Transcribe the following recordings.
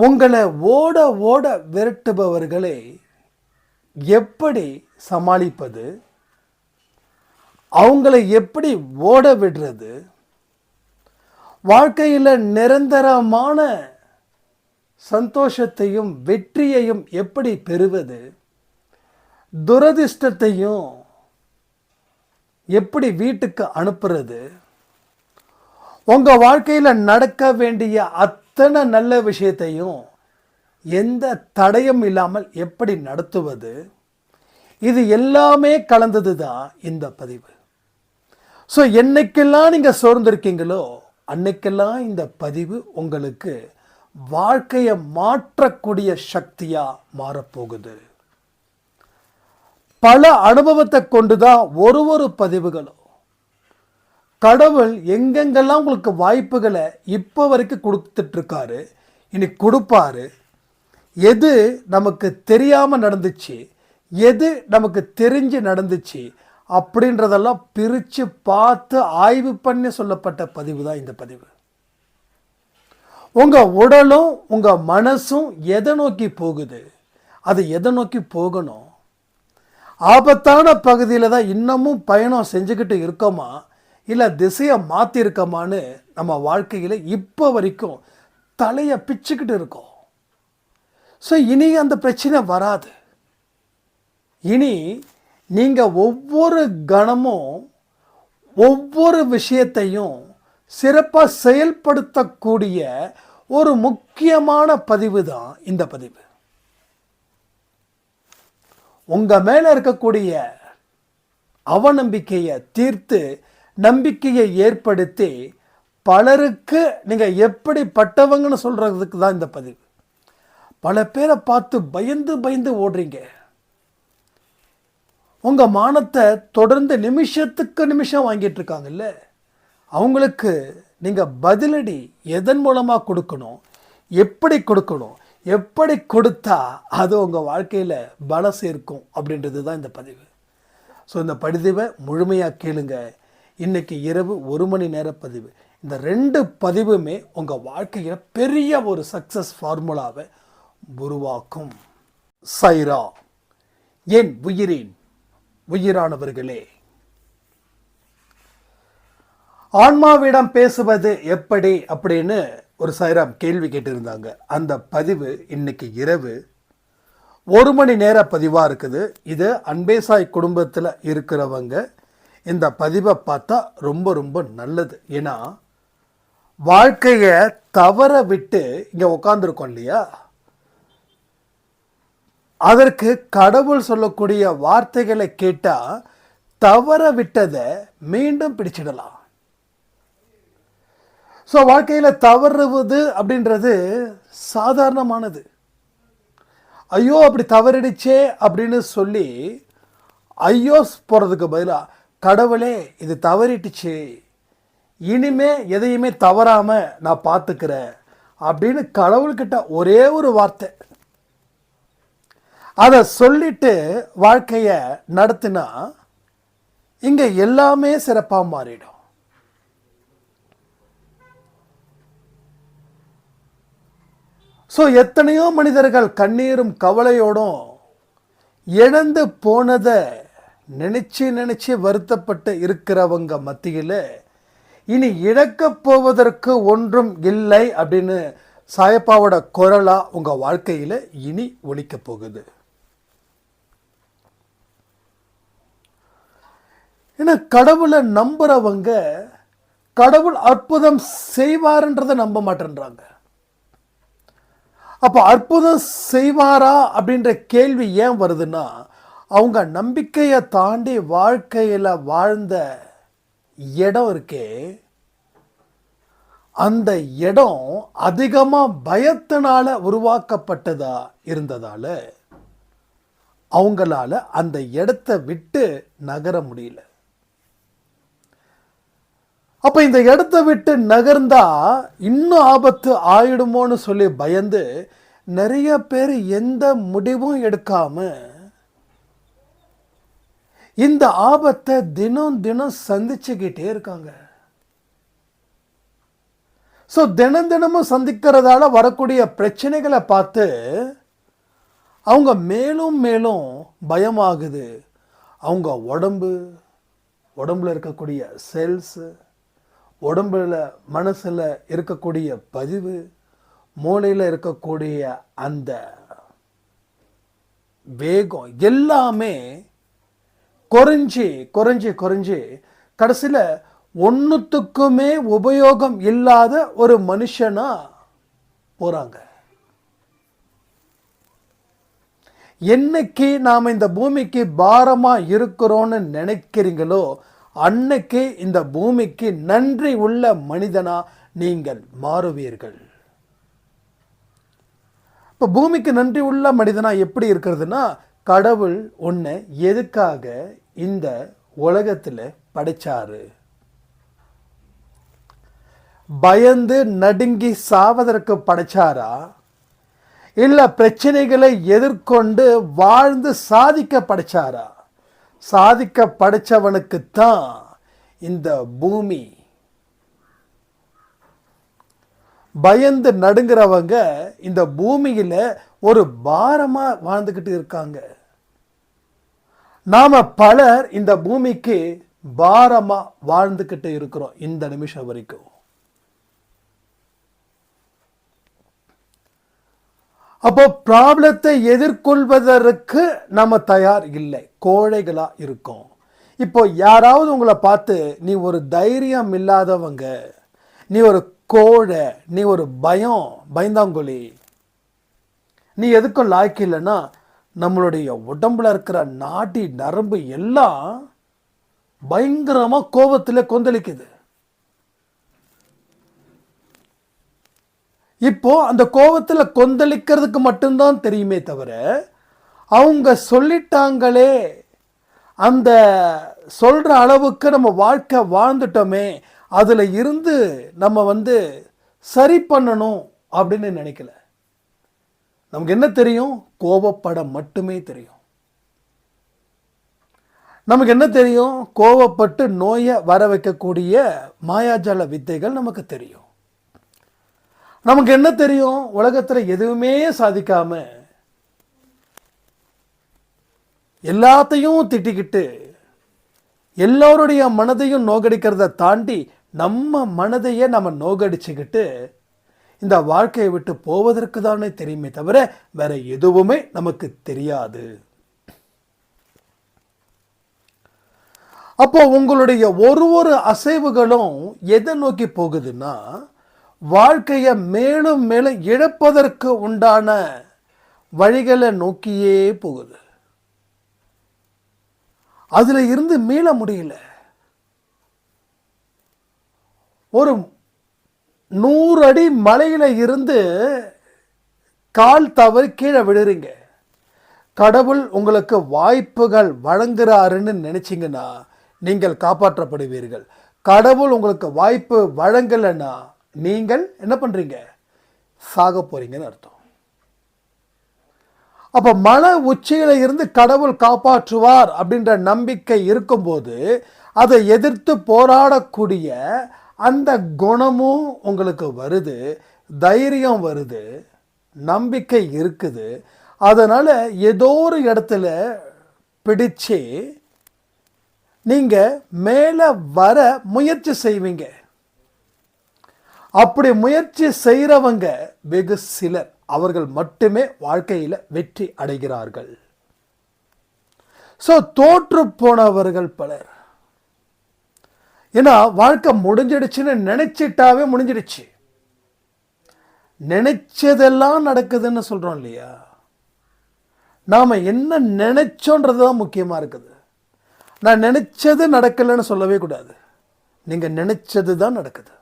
உங்களை ஓட ஓட விரட்டுபவர்களை எப்படி சமாளிப்பது? அவங்களை எப்படி ஓட விடுறது? வாழ்க்கையில் நிரந்தரமான சந்தோஷத்தையும் வெற்றியையும் எப்படி பெறுவது? துரதிர்ஷ்டத்தையும் எப்படி வீட்டுக்கு அனுப்புறது? உங்கள் வாழ்க்கையில் நடக்க வேண்டிய அத்தனை நல்ல விஷயத்தையும் எந்த தடையும் இல்லாமல் எப்படி நடத்துவது? இது எல்லாமே கலந்தது தான் இந்த பதிவு. ஸோ என்னைக்கெல்லாம் நீங்கள் சோர்ந்திருக்கீங்களோ அன்னைக்கெல்லாம் இந்த பதிவு உங்களுக்கு வாழ்க்கையை மாற்றக்கூடிய சக்தியாக மாறப்போகுது. பல அனுபவத்தை கொண்டு தான் ஒரு ஒரு பதிவுகளும் கடவுள் எங்கெங்கெல்லாம் உங்களுக்கு வாய்ப்புகளை இப்போ வரைக்கும் கொடுத்துட்ருக்காரு இனி கொடுப்பாரு எது நமக்கு தெரியாமல் நடந்துச்சு எது நமக்கு தெரிஞ்சு நடந்துச்சு அப்படின்றதெல்லாம் பிரித்து பார்த்து ஆய்வு பண்ணி சொல்லப்பட்ட பதிவு தான் இந்த பதிவு. உங்கள் உடலும் உங்கள் மனசும் எதை நோக்கி போகுது? அது எதை நோக்கி போகணும்? ஆபத்தான பகுதியில் தான் இன்னமும் பயணம் செஞ்சுக்கிட்டு இருக்கோமா? இல்லை திசையை மாற்றிருக்கோமான்னு நம்ம வாழ்க்கையில் இப்போ வரைக்கும் தலையை பிச்சுக்கிட்டு இருக்கோம். ஸோ இனி அந்த பிரச்சனை வராது. இனி நீங்கள் ஒவ்வொரு கணமும் ஒவ்வொரு விஷயத்தையும் சிறப்பாக செயல்படுத்தக்கூடிய ஒரு முக்கியமான பதிவு தான் இந்த பதிவு. உங்கள் மேலே இருக்கக்கூடிய அவநம்பிக்கையை தீர்த்து நம்பிக்கையை ஏற்படுத்தி பலருக்கு நீங்கள் எப்படிப்பட்டவங்கன்னு சொல்கிறதுக்கு தான் இந்த பதிவு. பல பேரை பார்த்து பயந்து பயந்து ஓடுறீங்க. உங்கள் மானத்தை தொடர்ந்து நிமிஷத்துக்கு நிமிஷம் வாங்கிட்டு இருக்காங்கல்ல. அவங்களுக்கு நீங்கள் பதிலடி எதன் மூலமாக கொடுக்கணும்? எப்படி கொடுக்கணும்? எப்படி கொடுத்தா அது உங்கள் வாழ்க்கையில் பலம் சேர்க்கும் அப்படின்றது தான் இந்த பதிவு. ஸோ இந்த பதிவை முழுமையாக கேளுங்கள் இன்னைக்கு இரவு ஒரு மணி நேர பதிவு. இந்த ரெண்டு பதிவுமே உங்கள் வாழ்க்கையில் பெரிய ஒரு சக்ஸஸ் ஃபார்முலாவை உருவாக்கும். சைரா என் உயிரின் உயிரானவர்களே. ஆன்மாவிடம் பேசுவது எப்படி அப்படின்னு ஒரு சைராம் கேள்வி கேட்டிருந்தாங்க. அந்த பதிவு இன்னைக்கு இரவு ஒரு மணி நேர பதிவாக இருக்குது. இது அன்பேசாய் குடும்பத்தில் இருக்கிறவங்க இந்த பதிவை பார்த்தா ரொம்ப ரொம்ப நல்லது. ஏன்னா வாழ்க்கையை தவற விட்டு இங்கே உட்காந்துருக்கோம் இல்லையா? அதற்கு கடவுள் சொல்லக்கூடிய வார்த்தைகளை கேட்டால் தவற விட்டதை மீண்டும் பிடிச்சிடலாம். ஸோ வாழ்க்கையில் தவறுவது அப்படின்றது சாதாரணமானது. ஐயோ அப்படி தவறிடுச்சே அப்படின்னு சொல்லி ஐயோ போகிறதுக்கு பதிலாக கடவுளே இது தவறிட்டுச்சு. இனிமே எதையுமே தவறாமல் நான் பார்த்துக்கிறேன் அப்படின்னு கடவுள்கிட்ட ஒரே ஒரு வார்த்தை. அதை சொல்லிட்டு வாழ்க்கையை நடத்தினா இங்கே எல்லாமே சிறப்பாக மாறிடும். ஸோ எத்தனையோ மனிதர்கள் கண்ணீரும் கவலையோடும் இழந்து போனதை நினைச்சு நினைச்சு வருத்தப்பட்டு இருக்கிறவங்க மத்தியில் இனி இழக்கப் போவதற்கு ஒன்றும் இல்லை அப்படின்னு சாயப்பாவோட குரலா உங்க வாழ்க்கையில இனி ஒழிக்கப் போகுது. ஏன்னா கடவுளை நம்புறவங்க கடவுள் அற்புதம் செய்வாருன்றதை நம்ப மாட்டேன்றாங்க. அப்போ அற்புதம் செய்வாரா அப்படின்ற கேள்வி ஏன் வருதுன்னா அவங்க நம்பிக்கையை தாண்டி வாழ்க்கையில் வாழ்ந்த இடம் இருக்கே. அந்த இடம் அதிகமாக பயத்தினால உருவாக்கப்பட்டதா இருந்ததால அவங்களால அந்த இடத்த விட்டு நகர முடியல. அப்போ இந்த இடத்த விட்டு நகர்ந்தா இன்னும் ஆபத்து ஆயிடுமோன்னு சொல்லி பயந்து நிறைய பேர் எந்த முடிவும் எடுக்காமல் இந்த ஆபத்தை தினம் தினம் சந்திச்சுக்கிட்டே இருக்காங்க. ஸோ தினம் தினமும் சந்திக்கிறதால வரக்கூடிய பிரச்சனைகளை பார்த்து அவங்க மேலும் மேலும் பயமாகுது. அவங்க உடம்பு உடம்புல இருக்கக்கூடிய செல்ஸு உடம்புல மனசில் இருக்கக்கூடிய பதிவு மூளையில் இருக்கக்கூடிய அந்த வேகம் எல்லாமே குறைஞ்சி குறைஞ்சி குறைஞ்சி. கடைசியில் ஒன்றுத்துக்குமே உபயோகம் இல்லாத ஒரு மனுஷனா போகிறாங்க என்னைக்கு நாம் இந்த பூமிக்கு பாரமாக இருக்கிறோன்னு நினைக்கிறீங்களோ அன்னைக்கு இந்த பூமிக்கு நன்றி உள்ள மனிதனா நீங்கள் மாறுவீர்கள். இப்போ பூமிக்கு நன்றி உள்ள மனிதனா எப்படி இருக்கிறதுனா கடவுள் உன்னை எதுக்காக இந்த உலகத்தில் படைச்சாரு? பயந்து நடுங்கி சாவதற்கு படைச்சாரா? இல்லை பிரச்சனைகளை எதிர்கொண்டு வாழ்ந்து சாதிக்க படைச்சாரா? சாதிக்க படைச்சவனுக்கு தான் இந்த பூமி. பயந்து நடுங்கிறவங்க இந்த பூமியில் ஒரு பாரமாக வாழ்ந்துக்கிட்டு இருக்காங்க. நாம பலர் இந்த பூமிக்கு பாரமா வாழ்ந்துக்கிட்டு இருக்கிறோம் இந்த நிமிஷம் வரைக்கும். அப்போ ப்ராப்ளத்தை எதிர்கொள்வதற்கு நம்ம தயார் இல்லை. கோழைகளா இருக்கோம். இப்போ யாராவது உங்களை பார்த்து நீ ஒரு தைரியம் இல்லாதவங்க. நீ ஒரு கோழை. நீ ஒரு பயம். பயந்தாங்கொலி நீ எதுக்கும் லாய்க்கு இல்லைன்னா நம்மளுடைய உடம்புல இருக்கிற நாடி நரம்பு எல்லாம் பயங்கரமா கோபத்தில் கொந்தளிக்குது. இப்போ அந்த கோபத்தில் கொந்தளிக்கிறதுக்கு மட்டும்தான் தெரியுமே தவிர அவங்க சொல்லிட்டாங்களே அந்த சொல்ற அளவுக்கு நம்ம வாழ்க்கை வாழ்ந்துட்டோமே அதில் இருந்து நம்ம வந்து சரி பண்ணணும் அப்படின்னு நினைக்கல. நமக்கு என்ன தெரியும்? கோபப்பட மட்டுமே தெரியும். நமக்கு என்ன தெரியும்? கோவப்பட்டு நோயை வர வைக்கக்கூடிய மாயாஜால வித்தைகள் நமக்கு தெரியும். நமக்கு என்ன தெரியும்? உலகத்தில் எதுவுமே சாதிக்காம எல்லாத்தையும் திட்டிக்கிட்டு எல்லோருடைய மனதையும் நோகடிக்கிறத தாண்டி நம்ம மனதையே நம்ம நோகடிச்சுக்கிட்டு இந்த வாழ்க்கையை விட்டு போவதற்கு தானே தெரியுமே தவிர வேற எதுவுமே நமக்கு தெரியாது. அப்போ உங்களுடைய ஒரு ஒரு அசைவுகளும் எதை நோக்கி போகுதுன்னா வாழ்க்கையை மேலும் மேலும் இழப்பதற்கு உண்டான வழிகளை நோக்கியே போகுது. அதில் இருந்து மீள முடியல. ஒரு நூறு அடி மலையில இருந்து கால் தவறி கீழே விழுறீங்க. கடவுள் உங்களுக்கு வாய்ப்புகள் வழங்குறாருன்னு நினைச்சீங்கன்னா நீங்கள் காப்பாற்றப்படுவீர்கள். கடவுள் உங்களுக்கு வாய்ப்பு வழங்கலைன்னா நீங்கள் என்ன பண்றீங்க? சாக போறீங்கன்னு அர்த்தம். அப்போ மன உச்சியில இருந்து கடவுள் காப்பாற்றுவார் அப்படின்ற நம்பிக்கை இருக்கும்போது அதை எதிர்த்து போராடக்கூடிய அந்த குணமும் உங்களுக்கு வருது தைரியம் வருது நம்பிக்கை இருக்குது. அதனால் ஏதோ ஒரு இடத்துல பிடிச்சு நீங்கள் மேலே வர முயற்சி செய்வீங்க. அப்படி முயற்சி செய்கிறவங்க வெகு சிலர். அவர்கள் மட்டுமே வாழ்க்கையில் வெற்றி அடைகிறார்கள். ஸோ தோற்று போனவர்கள் பலர். ஏன்னா வாழ்க்கை முடிஞ்சிடுச்சுன்னு நினைச்சிட்டாவே முடிஞ்சிடுச்சு. நினைச்சதெல்லாம் நடக்குதுன்னு சொல்கிறோம் இல்லையா? நாம் என்ன நினைச்சோன்றது தான் முக்கியமாக இருக்குது. நான் நினைச்சது நடக்கலைன்னு சொல்லவே கூடாது. நீங்கள் நினைச்சது தான் நடக்குது.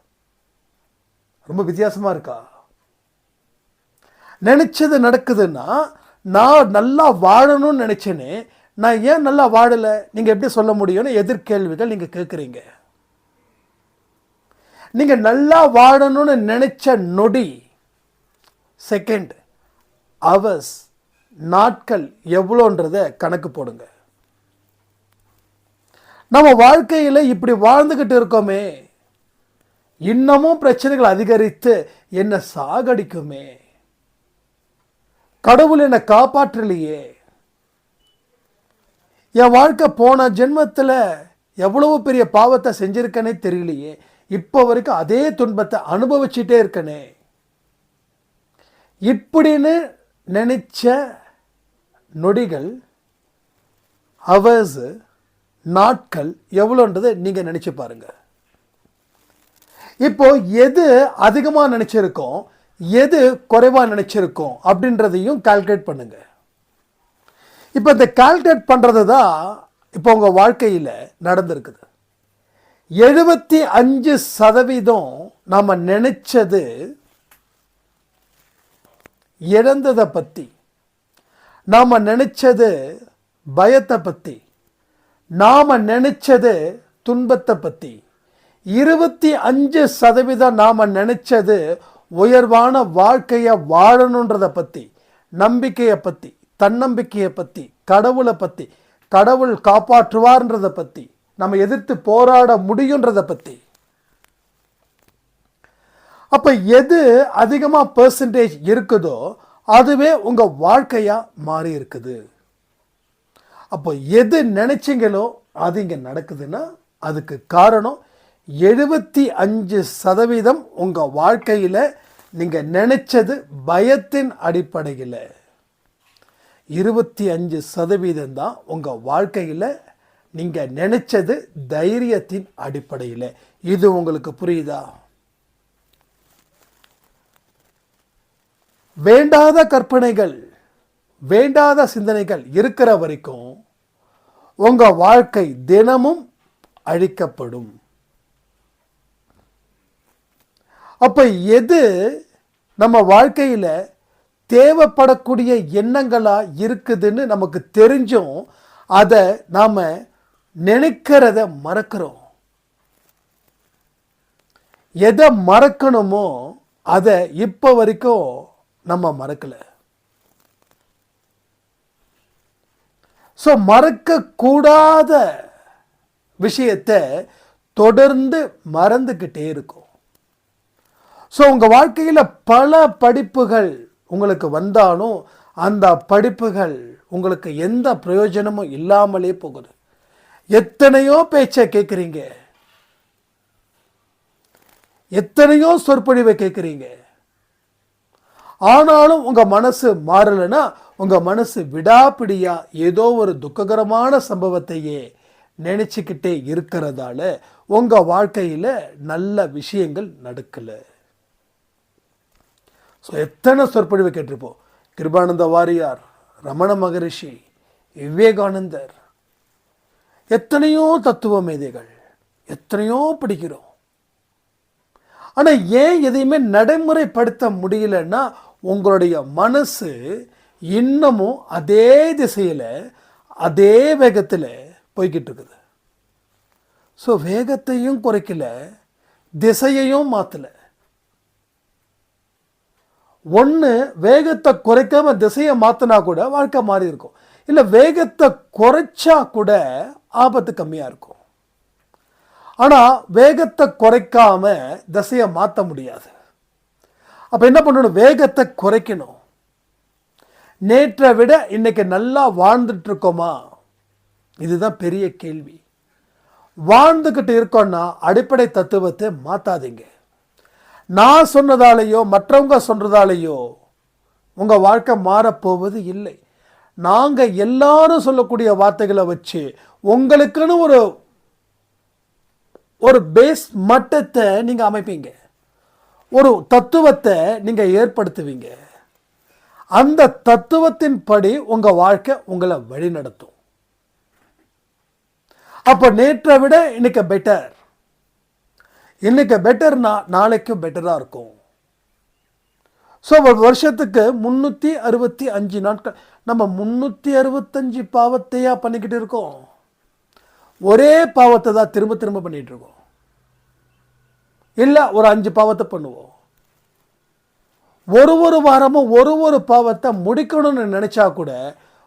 ரொம்ப வித்தியாசமாக இருக்கா? நினைச்சது நடக்குதுன்னா நான் நல்லா வாழணும்னு நினச்சேனே நான் ஏன் நல்லா வாழலை? நீங்கள் எப்படி சொல்ல முடியும்னு எதிர்கேள்விகள் நீங்கள் கேட்குறீங்க நீங்க நல்லா வாழணும்னு நினைச்ச நொடி. செகண்ட் அவர்ஸ் நாட்கள் எவ்வளோன்றத கணக்கு போடுங்க. நம்ம வாழ்க்கையில் இப்படி வாழ்ந்துக்கிட்டு இருக்கோமே. இன்னமும் பிரச்சனைகள் அதிகரித்து என்னை சாகடிக்குமே. கடவுள் என்னை காப்பாற்றலையே. என் வாழ்க்கை போன ஜென்மத்தில் எவ்வளவு பெரிய பாவத்தை செஞ்சுருக்கேனே தெரியலையே. இப்போ வரைக்கும் அதே துன்பத்தை அனுபவிச்சுட்டே இருக்கனே. இப்படின்னு நினச்ச நொடிகள் ஹவர்ஸு நாட்கள் எவ்வளோன்றதை நீங்கள் நினச்சி பாருங்க. இப்போ எது அதிகமாக நினச்சிருக்கோம் எது குறைவாக நினச்சிருக்கோம் அப்படின்றதையும் கால்குலேட் பண்ணுங்கள் இப்போ இந்த கால்குலேட் பண்ணுறது தான் இப்போ உங்கள் வாழ்க்கையில் நடந்திருக்குது. எழுபத்தி அஞ்சு சதவீதம் நாம் நினச்சது இழந்ததை பற்றி நாம் நினச்சது பயத்தை பற்றி நாம் நினச்சது துன்பத்தை பற்றி இருபத்தி அஞ்சு சதவீதம் நாம் நினச்சது உயர்வான வாழ்க்கையை வாழணுன்றதை பற்றி நம்பிக்கையை பற்றி தன்னம்பிக்கையை பற்றி கடவுளை பற்றி கடவுள் காப்பாற்றுவார்ன்றதை பற்றி நம்ம எதிர்த்து போராட முடியுன்றதை பற்றி அப்போ எது அதிகமாக பர்சன்டேஜ் இருக்குதோ அதுவே உங்கள் வாழ்க்கையாக மாறி இருக்குது. அப்போ எது நினச்சிங்களோ அது இங்கே நடக்குதுன்னா அதுக்கு காரணம் எழுபத்தி அஞ்சு சதவீதம் உங்கள் வாழ்க்கையில் நீங்கள் நினைச்சது பயத்தின் அடிப்படையில். இருபத்தி அஞ்சு சதவீதம் தான் உங்கள் வாழ்க்கையில் நீங்கள் நினைச்சது தைரியத்தின் அடிப்படையில். இது உங்களுக்கு புரியுதா? வேண்டாத கற்பனைகள் வேண்டாத சிந்தனைகள் இருக்கிற வரைக்கும் உங்கள் வாழ்க்கை தினமும் அழிக்கப்படும். அப்போ எது நம்ம வாழ்க்கையில் தேவைப்படக்கூடிய எண்ணங்களாக இருக்குதுன்னு நமக்கு தெரிஞ்சும் அதை நாம் நினைக்கிறத மறக்கிறோம். எதை மறக்கணுமோ அதை இப்போ வரைக்கும் நம்ம மறக்கலை. ஸோ மறக்கக்கூடாத விஷயத்தை தொடர்ந்து மறந்துக்கிட்டே இருக்கும். ஸோ உங்கள் வாழ்க்கையில் பல படிப்புகள் உங்களுக்கு வந்தாலும் அந்த படிப்புகள் உங்களுக்கு எந்த பிரயோஜனமும் இல்லாமலே போகுது. எத்தனையோ பேச்சை கேட்குறீங்க? எத்தனையோ சொற்பொழிவை கேட்குறீங்க? ஆனாலும் உங்கள் மனசு மாறலைன்னா உங்கள் மனசு விடாப்பிடியாக ஏதோ ஒரு துக்ககரமான சம்பவத்தையே நினச்சிக்கிட்டே இருக்கிறதால உங்கள் வாழ்க்கையில் நல்ல விஷயங்கள் நடக்கலை. ஸோ எத்தனை சொற்பொழிவை கேட்டிருப்போம்? கிருபானந்த வாரியார் ரமண மகரிஷி விவேகானந்தர் எத்தனையோ தத்துவ மேதைகள் எத்தனையோ படிக்கிறோம். ஆனால் ஏன் எதையுமே நடைமுறைப்படுத்த முடியலன்னா உங்களுடைய மனசு இன்னமும் அதே திசையில் அதே வேகத்தில் போய்கிட்டு இருக்குது. ஸோ வேகத்தையும் குறைக்கல திசையையும் மாற்றலை ஒன்று வேகத்தை குறைக்காமல் திசையை மாற்றினா கூட வாழ்க்கை மாறி இருக்கும் இல்லை வேகத்தை குறைச்சா கூட ஆபத்து கம்மியாக இருக்கும். ஆனால் வேகத்தை குறைக்காம திசையை மாற்ற முடியாது. அப்போ என்ன பண்ணணும்? வேகத்தை குறைக்கணும். நேற்றை விட இன்னைக்கு நல்லா வாழ்ந்துட்டு இருக்கோமா? இதுதான் பெரிய கேள்வி. வாழ்ந்துக்கிட்டு இருக்கோன்னா அடிப்படை தத்துவத்தை மாற்றாதீங்க நான் சொன்னதாலேயோ மற்றவங்க சொல்கிறதாலேயோ உங்கள் வாழ்க்கை மாறப்போவது இல்லை. நாங்கள் எல்லாரும் சொல்லக்கூடிய வார்த்தைகளை வச்சு உங்களுக்குன்னு ஒரு ஒரு பேஸ் மட்டத்தை நீங்கள் அமைப்பீங்க. ஒரு தத்துவத்தை நீங்கள் ஏற்படுத்துவீங்க. அந்த தத்துவத்தின் படி உங்கள் வாழ்க்கை உங்களை வழிநடத்தும். அப்போ நேற்றை விட இன்னைக்கு பெட்டர் இன்னைக்கு பெட்டர்னா நாளைக்கு பெட்டராக இருக்கும். ஸோ ஒரு வருஷத்துக்கு முந்நூற்றி அறுபத்தி அஞ்சு நாட்கள். நம்ம முந்நூற்றி அறுபத்தஞ்சு பாவத்தையா பண்ணிக்கிட்டு இருக்கோம். ஒரே பாவத்தை தான் திரும்ப திரும்ப பண்ணிகிட்டு இருக்கோம். இல்லை ஒரு அஞ்சு பாவத்தை பண்ணுவோம். ஒரு ஒரு வாரமும் ஒரு ஒரு பாவத்தை முடிக்கணும்னு நினச்சா கூட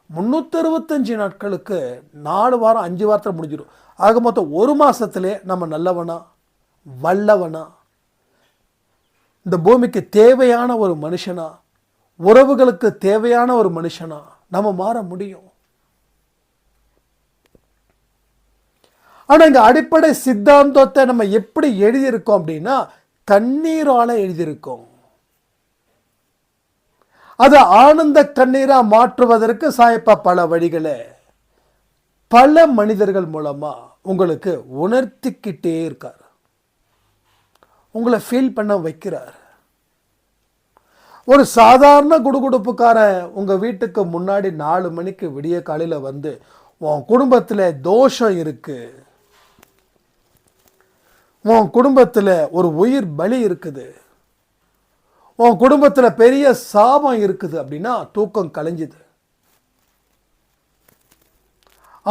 முந்நூற்றறுபத்தஞ்சு நாட்களுக்கு நாலு வாரம் அஞ்சு வாரத்தில் முடிஞ்சிடும் ஆக மொத்தம் ஒரு மாதத்துலேயே நம்ம நல்லவனா வல்லவனா? இந்த பூமிக்கு தேவையான ஒரு மனுஷனா உறவுகளுக்கு தேவையான ஒரு மனுஷனா நம்ம மாற முடியும். ஆனால் இந்த அடிப்படை சித்தாந்தத்தை நம்ம எப்படி எழுதியிருக்கோம் அப்படின்னா கண்ணீரால் எழுதியிருக்கோம். அது ஆனந்த கண்ணீராக மாற்றுவதற்கு சாயப்பா பல வழிகளை. பல மனிதர்கள் மூலமாக உங்களுக்கு உணர்த்திக்கிட்டே இருக்கார். உங்களை ஃபீல் பண்ண வைக்கிறார். ஒரு சாதாரண குடுகுடுப்புக்காரன் உங்கள் வீட்டுக்கு முன்னாடி நாலு மணிக்கு விடிய காலையில் வந்து உன் குடும்பத்தில் தோஷம் இருக்குது உன் குடும்பத்தில் ஒரு உயிர் பலி இருக்குது. உன் குடும்பத்தில் பெரிய சாபம் இருக்குது. அப்படின்னா தூக்கம் கலைஞ்சுது.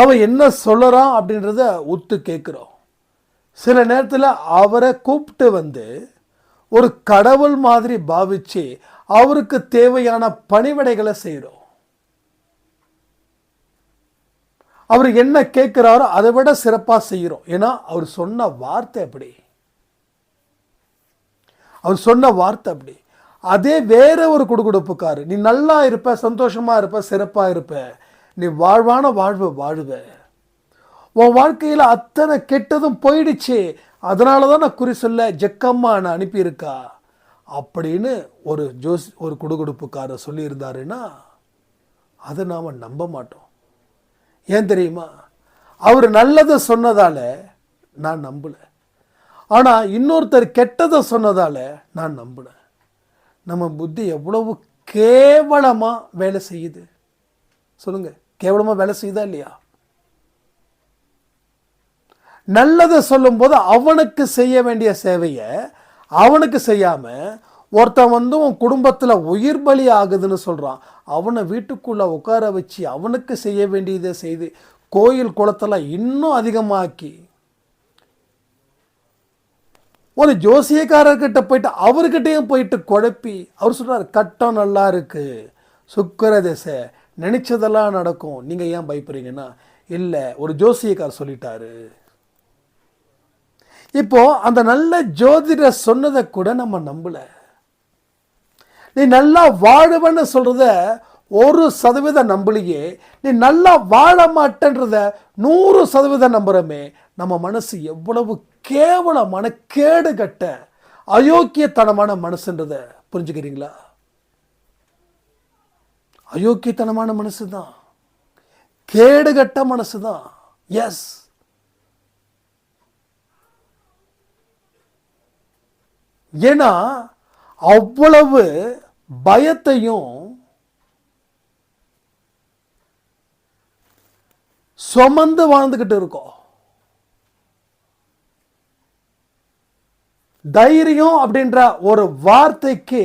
அவன் என்ன சொல்லறான் அப்படின்றத ஒத்து கேட்குறோம் சில நேரத்தில் அவரை கூப்பிட்டு வந்து ஒரு கடவுள் மாதிரி பாவிச்சு அவருக்கு தேவையான பணிவிடைகளை செய்கிறோம் அவர் என்ன கேட்குறாரோ அதை விட சிறப்பாக செய்கிறோம் ஏன்னா அவர் சொன்ன வார்த்தை அப்படி. அவர் சொன்ன வார்த்தை அப்படி. அதே வேற ஒரு குடுகுடுப்புக்காரு. நீ நல்லா இருப்ப சந்தோஷமா இருப்ப சிறப்பாக இருப்ப. நீ வாழ்வான வாழ்வு வாழுவ. உன் வாழ்க்கையில் அத்தனை கெட்டதும் போயிடுச்சு. அதனால தான் நான் குறி சொல்ல ஜக்கம்மா நான் அனுப்பியிருக்கா. அப்படின்னு ஒரு ஜோஸ் ஒரு குடுகுடுப்புக்காரர் சொல்லியிருந்தாருன்னா அதை நாம் நம்ப மாட்டோம். ஏன் தெரியுமா? அவர் நல்லதை சொன்னதால நான் நம்பலை. ஆனால் இன்னொருத்தர் கெட்டதை சொன்னதால் நான் நம்பினேன் நம்ம புத்தி எவ்வளவு கேவலமாக வேலை செய்யுது. சொல்லுங்கள் கேவலமாக வேலை செய்யுதா இல்லையா? நல்லதை சொல்லும்போது அவனுக்கு செய்ய வேண்டிய சேவையை அவனுக்கு செய்யாமல் ஒருத்தன் வந்து உன் குடும்பத்தில் உயிர் பலி ஆகுதுன்னு சொல்கிறான் அவனை வீட்டுக்குள்ளே உட்கார வச்சு அவனுக்கு செய்ய வேண்டியதை செய்து கோயில் குளத்தெல்லாம் இன்னும் அதிகமாக்கி. ஒரு ஜோசியக்காரர்கிட்ட போயிட்டு அவர்கிட்டையும் போயிட்டு குழப்பி அவர் சொல்கிறார் கட்டம் நல்லா இருக்குது சுக்கர திசை நினச்சதெல்லாம் நடக்கும் நீங்கள் ஏன் பயப்படுறீங்கன்னா? இல்லை ஒரு ஜோசியக்காரர் சொல்லிட்டாரு. இப்போது அந்த நல்ல ஜோதிடர் சொன்னதை கூட நம்ம நம்பலை. நீ நல்லா வாழுவன்னு சொல்கிறத ஒரு சதவீதம் நம்பலையே. நீ நல்லா வாழ மாட்டேன்றத நூறு சதவீதம் நம்புகிறோமே நம்ம மனசு எவ்வளவு கேவலமான கேடு கட்ட அயோக்கியத்தனமான மனசுன்றத புரிஞ்சுக்கிறீங்களா? அயோக்கியத்தனமான மனசு தான் கேடுகட்ட மனசு தான் எஸ் ஏன்னா அவ்வளவு பயத்தையும் சுமந்து வாழ்ந்துகிட்டு இருக்கோம். தைரியம் அப்படின்ற ஒரு வார்த்தைக்கு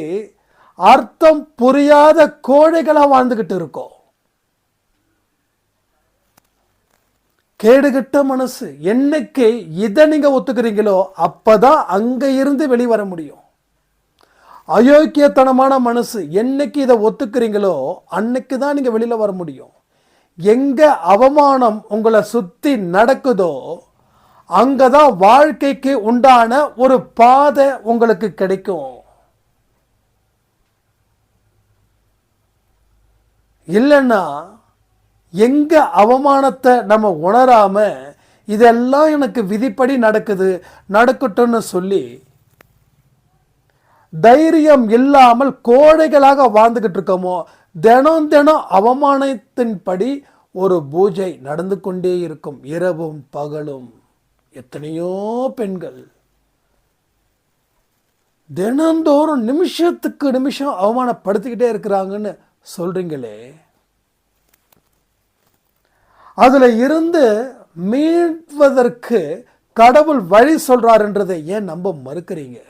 அர்த்தம் புரியாத கோழைகளா வாழ்ந்துகிட்டு இருக்கோம். கேடுகட்ட மனசு. என்னைக்கு இதை நீங்கள் ஒத்துக்கிறீங்களோ அப்பதான் அங்கே இருந்து வெளிவர முடியும். அயோக்கியத்தனமான மனசு என்னைக்கு இதை ஒத்துக்கிறீங்களோ அன்னைக்கு தான் நீங்கள் வெளியில் வர முடியும். எங்கே அவமானம் உங்களை சுற்றி நடக்குதோ அங்கே தான் வாழ்க்கைக்கு உண்டான ஒரு பாதை உங்களுக்கு கிடைக்கும். இல்லைன்னா எங்கே அவமானத்தை நம்ம உணராமல் இதெல்லாம் எனக்கு விதிப்படி நடக்குது நடக்கட்டும்னு சொல்லி தைரியம் இல்லாமல் கோழைகளாக வாழ்ந்துக்கிட்டு இருக்கோமோ தினம் தினம் அவமானத்தின்படி ஒரு பூஜை நடந்து கொண்டே இருக்கும். இரவும் பகலும் எத்தனையோ பெண்கள். தினந்தோறும் நிமிஷத்துக்கு நிமிஷம் அவமானப்படுத்திக்கிட்டே இருக்கிறாங்கன்னு சொல்கிறீங்களே அதில் இருந்து மீட்வதற்கு கடவுள் வழி சொல்றாருன்றதை ஏன் நம்ப மறுக்கிறீங்க?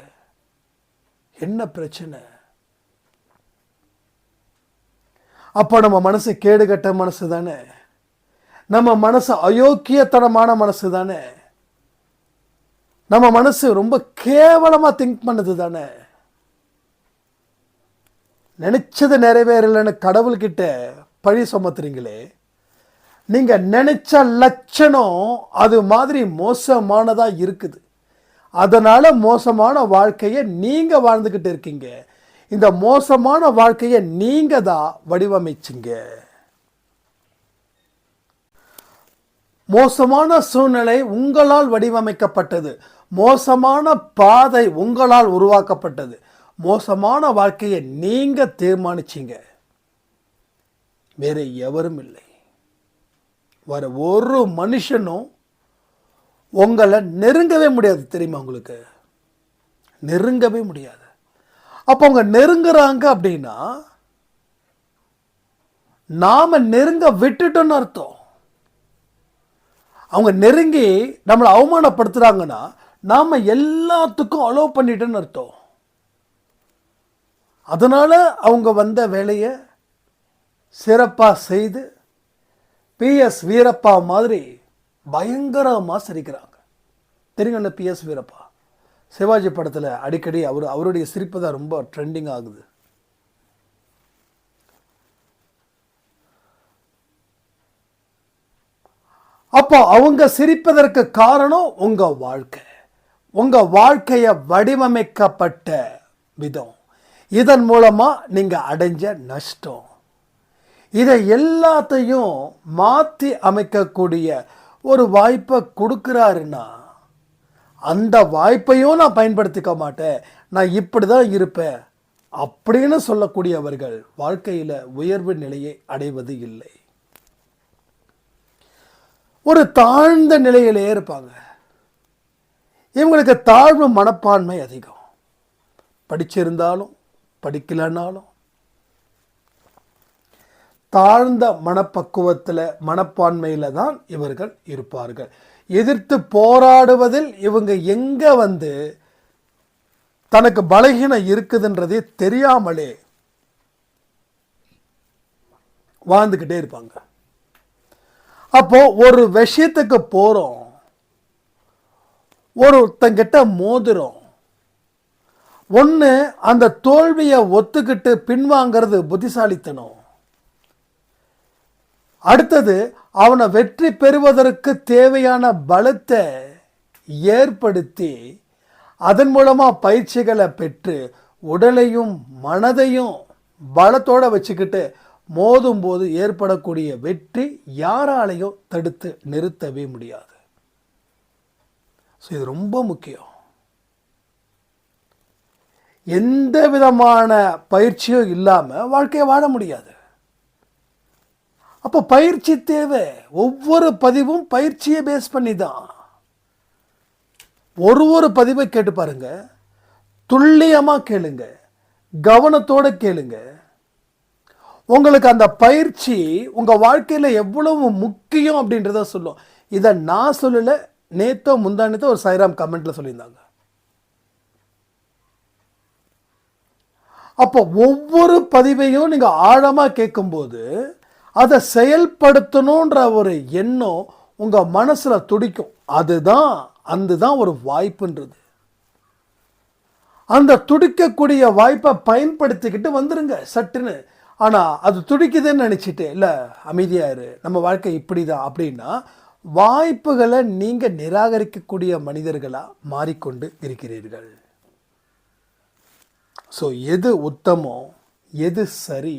என்ன பிரச்சனை? அப்போ நம்ம மனசு கேடுகட்ட மனசு தானே? நம்ம மனசு அயோக்கியத்தனமான மனசு தானே? நம்ம மனசு ரொம்ப கேவலமாக திங்க் பண்ணது தானே? நினச்சது நிறைவேறலைன்னு கடவுள்கிட்ட பழி சுமத்துறீங்களே? நீங்கள் நினச்ச லட்சணம் அது மாதிரி மோசமானதாக இருக்குது. அதனால் மோசமான வாழ்க்கையை நீங்கள் வாழ்ந்துக்கிட்டு இருக்கீங்க. இந்த மோசமான வாழ்க்கையை நீங்கள் தான் வடிவமைச்சிங்க. மோசமான சூழ்நிலை உங்களால் வடிவமைக்கப்பட்டது. மோசமான பாதை உங்களால் உருவாக்கப்பட்டது. மோசமான வாழ்க்கையை நீங்கள் தீர்மானிச்சீங்க. வேறு எவரும் இல்லை. வர ஒரு மனுஷனும் உங்களை நெருங்கவே முடியாது தெரியுமா உங்களுக்கு? நெருங்கவே முடியாது. அப்போ அவங்க நெருங்குறாங்க அப்படின்னா நாம் நெருங்க விட்டுட்டோன்னு அர்த்தம். அவங்க நெருங்கி நம்மளை அவமானப்படுத்துகிறாங்கன்னா நாம் எல்லாத்துக்கும் அலோவ் பண்ணிட்டோன்னு அர்த்தம். அதனால் அவங்க வந்த வேலையை சிறப்பாக செய்து பிஎஸ் வீரப்பா மாதிரி பயங்கரமாக சிரிக்கிறாங்க. தெரியுங்கல்ல பிஎஸ் வீரப்பா. சிவாஜி படத்தில் அடிக்கடி அவர் அவருடைய சிரிப்பு தான் ரொம்ப ட்ரெண்டிங் ஆகுது. அப்போ அவங்க சிரிப்பதற்கு காரணம் உங்கள் வாழ்க்கை. உங்கள் வாழ்க்கையை வடிவமைக்கப்பட்ட விதம். இதன் மூலமாக நீங்கள் அடைஞ்ச நஷ்டம். இதை எல்லாத்தையும் மாற்றி அமைக்கக்கூடிய ஒரு வாய்ப்பை கொடுக்குறாருன்னா அந்த வாய்ப்பையும் நான் பயன்படுத்திக்க மாட்டேன். நான் இப்படி தான் இருப்பேன் அப்படின்னு சொல்லக்கூடியவர்கள் வாழ்க்கையில் உயர்வு நிலையை அடைவது இல்லை. ஒரு தாழ்ந்த நிலையிலே இருப்பாங்க. இவங்களுக்கு தாழ்வு மனப்பான்மை அதிகம். படிச்சிருந்தாலும் படிக்கலைன்னாலும் தாழ்ந்த மனப்பக்குவத்தில் மனப்பான்மையில் தான் இவர்கள் இருப்பார்கள். எதிர்த்து போராடுவதில் இவங்க எங்கே வந்து தனக்கு பலகீனம் இருக்குதுன்றதே தெரியாமலே வாழ்ந்துக்கிட்டே இருப்பாங்க. அப்போ ஒரு விஷயத்துக்கு போகிறோம் ஒருத்தங்கிட்ட மோதிரும் ஒன்று அந்த தோல்வியை ஒத்துக்கிட்டு பின்வாங்கிறது புத்திசாலித்தனம். அடுத்தது அவனை வெற்றி பெறுவதற்கு தேவையான பலத்தை ஏற்படுத்தி அதன் மூலமாக பயிற்சிகளை பெற்று உடலையும் மனதையும் பலத்தோடு வச்சுக்கிட்டு மோதும் போது ஏற்படக்கூடிய வெற்றி யாராலையும் தடுத்து நிறுத்தவே முடியாது. ஸோ இது ரொம்ப முக்கியம். எந்த விதமான பயிற்சியும் இல்லாமல் வாழ்க்கையை வாழ முடியாது. அப்போ பயிற்சி தேவை. ஒவ்வொரு பதிவும் பயிற்சியை பேஸ் பண்ணி தான் ஒரு ஒரு பதிவை கேட்டு பாருங்க. துல்லியமாக கேளுங்க. கவனத்தோடு கேளுங்க. உங்களுக்கு அந்த பயிற்சி உங்கள் வாழ்க்கையில் எவ்வளவு முக்கியம் அப்படின்றத சொல்லும். இதை நான் சொல்லலை நேத்தோ முந்தானத்தோ ஒரு சைராம் கமெண்ட்டில் சொல்லியிருந்தாங்க. அப்போ ஒவ்வொரு பதிவையும் நீங்கள் ஆழமாக கேட்கும்போது அதை செயல்படுத்தணுன்ற ஒரு எண்ணம் உங்கள் மனசில் துடிக்கும். அதுதான் அதுதான் ஒரு வாய்ப்புன்றது. அந்த துடிக்கக்கூடிய வாய்ப்பை பயன்படுத்திக்கிட்டு வந்துருங்க சட்டுன்னு. ஆனால் அது துடிக்குதுன்னு நினச்சிட்டு இல்லை அமைதியாரு நம்ம வாழ்க்கை இப்படி தான் அப்படின்னா வாய்ப்புகளை நீங்கள் நிராகரிக்கக்கூடிய மனிதர்களாக மாறிக்கொண்டு இருக்கிறீர்கள். ஸோ எது உத்தமம் எது சரி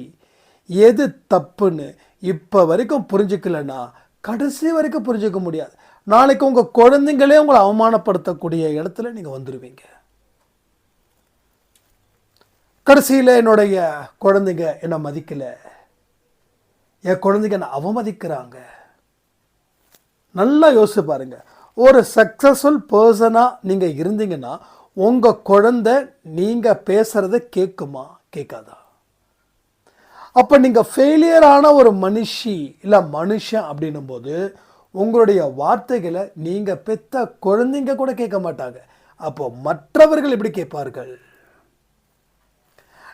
எது தப்புன்னு இப்போ வரைக்கும் புரிஞ்சுக்கலன்னா கடைசி வரைக்கும் புரிஞ்சுக்க முடியாது. நாளைக்கு உங்கள் குழந்தைங்களே உங்களை அவமானப்படுத்தக்கூடிய இடத்துல நீங்கள் வந்துடுவீங்க கடைசியில் என்னுடைய குழந்தைங்க என்னை மதிக்கலை. என் குழந்தைங்க என்னை அவமதிக்கிறாங்க. நல்லா யோசிச்சு பாருங்க. ஒரு சக்ஸஸ்ஃபுல் பர்சனாக நீங்கள் இருந்தீங்கன்னா உங்கள் குழந்தை நீங்கள் பேசுகிறத கேட்குமா கேட்காதா அப்போ நீங்கள் ஃபெயிலியரான ஒரு மனுஷி இல்லை மனுஷன் அப்படின்னும் போது உங்களுடைய வார்த்தைகளை நீங்கள் பெத்த குழந்தைங்க கூட கேட்க மாட்டாங்க. அப்போ மற்றவர்கள் எப்படி கேட்பார்கள்?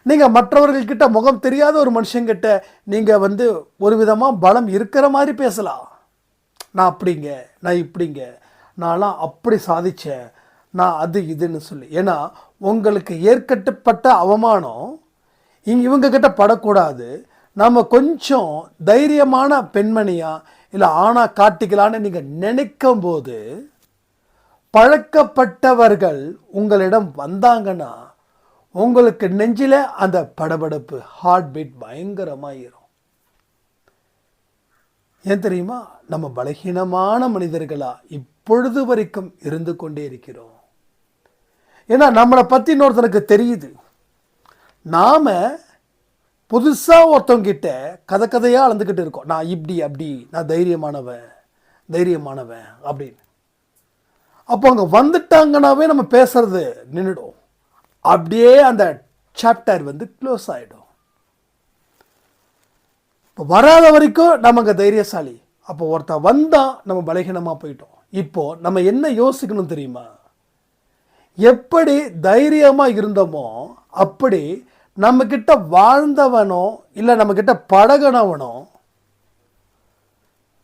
நீங்கள் மற்றவர்கள்கிட்ட முகம் தெரியாத ஒரு மனுஷங்கிட்ட நீங்கள் வந்து ஒரு விதமாக பலம் இருக்கிற மாதிரி பேசலாம். நான் அப்படிங்க நான் இப்படிங்க நான்லாம் அப்படி சாதித்தேன் நான் அது இதுன்னு சொல்லி. ஏன்னா உங்களுக்கு ஏற்கட்டப்பட்ட அவமானம் இங்கே இவங்க கிட்ட படக்கூடாது. நம்ம கொஞ்சம் தைரியமான பெண்மணியா இல்லை ஆணா காட்டிக்கலான்னு நீங்கள் நினைக்கும் போது பழக்கப்பட்டவர்கள் உங்களிடம் வந்தாங்கன்னா உங்களுக்கு நெஞ்சில் அந்த படபடப்பு ஹார்ட் பீட் பயங்கரமாயிரும். ஏன் தெரியுமா? நம்ம பலகீனமான மனிதர்களாக இப்பொழுது வரைக்கும் இருந்து கொண்டே இருக்கிறோம். ஏன்னா நம்மளை பற்றி இன்னொருத்தனுக்கு தெரியுது. நாம் புதுசாக ஒருத்தவங்கிட்ட கதை கதையாக அளந்துக்கிட்டு இருக்கோம். நான் இப்படி அப்படி நான் தைரியமானவன் தைரியமானவன் அப்படின்னு. அப்போ அங்கே வந்துட்டாங்கனாவே நம்ம பேசுறது நின்றுடும். அப்படியே அந்த சாப்டர் வந்து க்ளோஸ் ஆகிடும் இப்போ வராத வரைக்கும் நம்ம அங்கே தைரியசாலி. அப்போ ஒருத்தன் வந்தால் நம்ம பலகீனமாக போயிட்டோம். இப்போது நம்ம என்ன யோசிக்கணும் தெரியுமா? எப்படி தைரியமாக இருந்தோமோ அப்படி நம்மக்கிட்ட வாழ்ந்தவனோ இல்லை நம்மக்கிட்ட பழகினவனோ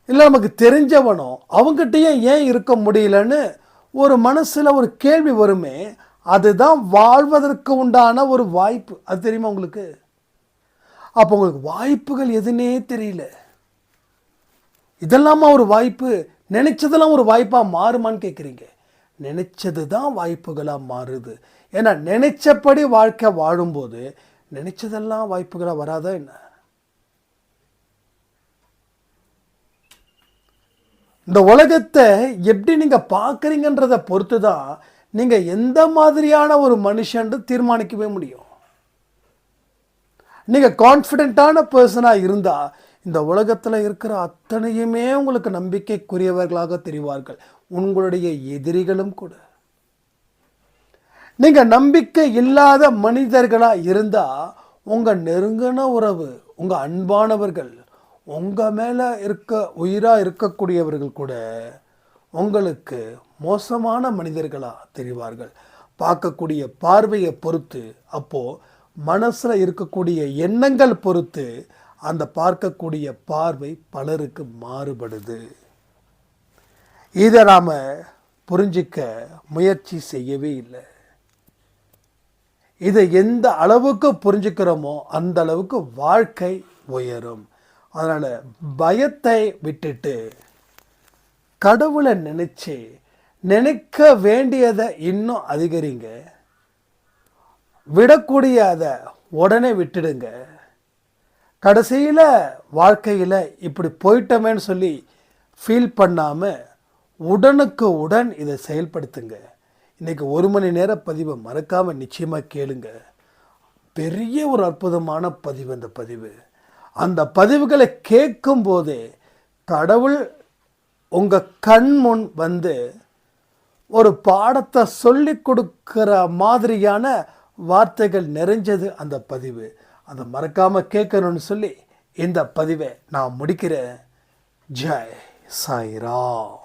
இல்லை நமக்கு தெரிஞ்சவனோ அவங்ககிட்டயும் ஏன் இருக்க முடியலன்னு ஒரு மனசில் ஒரு கேள்வி வருமே அதுதான் வாழ்வதற்கு உண்டான ஒரு வாய்ப்பு. அது தெரியுமா உங்களுக்கு? அப்போ உங்களுக்கு வாய்ப்புகள் எதுனே தெரியல. இதெல்லாமா ஒரு வாய்ப்பு? நினைச்சதெல்லாம் ஒரு வாய்ப்பாக மாறுமான்னு கேட்குறீங்க நினைச்சது தான் வாய்ப்புகளாக மாறுது. ஏன்னா நினைச்சபடி வாழ்க்கை வாழும்போது நினைச்சதெல்லாம் வாய்ப்புகளாக வராதா என்ன? இந்த உலகத்தை எப்படி நீங்கள் பார்க்குறீங்கன்றதை பொறுத்து தான் நீங்கள் எந்த மாதிரியான ஒரு மனுஷன் தீர்மானிக்கவே முடியும். நீங்கள் கான்ஃபிடென்ட்டான பர்சனாக இருந்தால் இந்த உலகத்தில் இருக்கிற அத்தனையுமே உங்களுக்கு நம்பிக்கைக்குரியவர்களாக தெரிவார்கள். உங்களுடைய எதிரிகளும் கூட. நீங்கள் நம்பிக்கை இல்லாத மனிதர்களாக இருந்தால் உங்கள் நெருங்கின உறவு உங்கள் அன்பானவர்கள் உங்கள் மேலே இருக்க உயிராக இருக்கக்கூடியவர்கள் கூட உங்களுக்கு மோசமான மனிதர்களாக தெரிவார்கள். பார்க்கக்கூடிய பார்வையை பொறுத்து அப்போது மனசில் இருக்கக்கூடிய எண்ணங்கள் பொறுத்து அந்த பார்க்கக்கூடிய பார்வை பலருக்கு மாறுபடுது. இதை நாம் புரிஞ்சிக்க முயற்சி செய்யவே இல்லை. இதை எந்த அளவுக்கு புரிஞ்சுக்கிறோமோ அந்த அளவுக்கு வாழ்க்கை உயரும். அதனால் பயத்தை விட்டுட்டு கடவுளை நினச்சி நினைக்க வேண்டியதை இன்னும் அதிகரிங்க. விடக்கூடிய அதை உடனே விட்டுடுங்க. கடைசியில் வாழ்க்கையில் இப்படி போயிட்டோமேன்னு சொல்லி ஃபீல் பண்ணாமல் உடனுக்கு உடன் இதை செயல்படுத்துங்க. இன்றைக்கி ஒரு மணி நேர பதிவை மறக்காமல் நிச்சயமாக கேளுங்க. பெரிய ஒரு அற்புதமான பதிவு அந்த பதிவு. அந்த பதிவுகளை கேட்கும் போதே கடவுள் உங்கள் கண் முன் வந்து ஒரு பாடத்தை சொல்லி கொடுக்குற மாதிரியான வார்த்தைகள் நிறைஞ்சது அந்த பதிவு. அதை மறக்காமல் கேட்கணும்னு சொல்லி இந்த பதிவை நான் முடிக்கிறேன். ஜெய் சாய்ராம்.